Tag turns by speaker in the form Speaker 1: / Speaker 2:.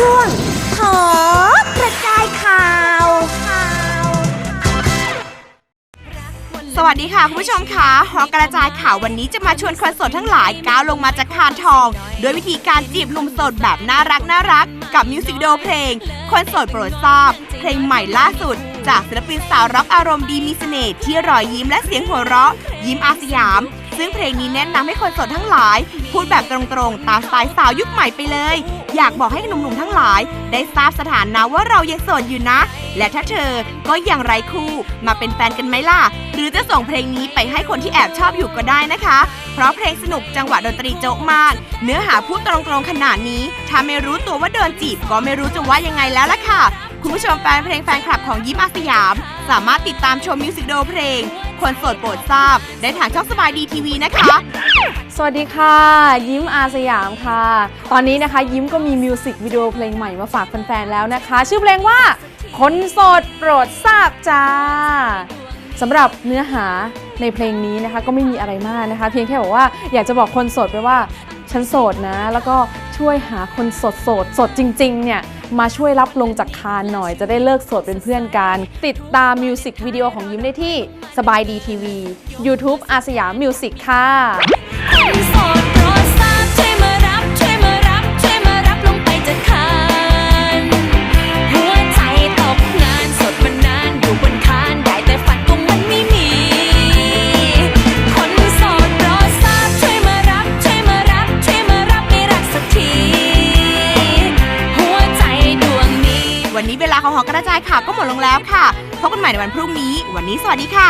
Speaker 1: ช่วงขอกระจายข่าว
Speaker 2: สวัสดีค่ะคุณผู้ชมค่ะหอกระจายข่าววันนี้จะมาชวนคนโสดทั้งหลายก้าวลงมาจากคานทอง ด้วยวิธีการจีบหนุ่มโสดแบบน่ารักน่ารัก กับมิวสิกวิดีโอเพลง คนโสดโปรดทราบ เพลงใหม่ล่าสุด จากศิลปินสาวร็อกอารมณ์ดีมีเสน่ห์ที่รอยยิ้มและเสียงหัวเราะ ยิ้มอาสยาม ซึ่งเพลงนี้แนะนำให้คนโสดทั้งหลาย พูดแบบตรงๆ ตามสไตล์สาวยุคใหม่ไปเลย อยากบอกให้หนุ่มๆทั้งหลาย ได้ทราบสถานะว่าเรายังโสดอยู่นะ และถ้าเธอก็ยังไร้คู่มาเป็นแฟนกันไหมล่ะ หรือจะส่งเพลงนี้ไปให้คนที่แอบชอบอยู่ก็ได้นะคะ เพราะเพลงสนุกจังหวะดนตรีโจ๊กมาก เนื้อหาพูดตรงๆขนาดนี้ ถ้าไม่รู้ตัวว่าโดนจีบก็ไม่รู้จะว่ายังไงแล้วล่ะค่ะคุณผู้ชมแฟนเพลงแฟนคลับของยิ้มอาสยาม สามารถติดตามชมมิวสิกวิดีโอเพลง คนโสดโปรดทราบ ได้ทางช่องสบายดีทีวีนะคะ
Speaker 3: สวัสดีค่ะ ยิ้มอาสยามค่ะ ตอนนี้นะคะยิ้มก็มีมิวสิกวิดีโอเพลงใหม่มาฝากแฟนๆแล้วนะคะ ชื่อเพลงว่า คนโสดโปรดทราบจ้าสำหรับเนื้อหาในเพลงนี้นะคะก็ไม่มีอะไรมากนะคะ เพียงแค่บอกว่าอยากจะบอกคนโสดไปว่าฉันโสดนะ แล้วก็ช่วยหาคนโสดโสดสดจริง ๆ เนี่ย มาช่วยรับลงจากคานหน่อยจะได้เลิกโสดเป็นเพื่อนกัน ติดตามมิวสิกวิดีโอของยิ้มได้ที่สบายดีทีวี YouTube อาสยามมิวสิกค่ะ
Speaker 2: วันนี้เวลาของหอกระจายข่าวก็หมดลงแล้วค่ะ พบกันใหม่ในวันพรุ่งนี้ วันนี้สวัสดีค่ะ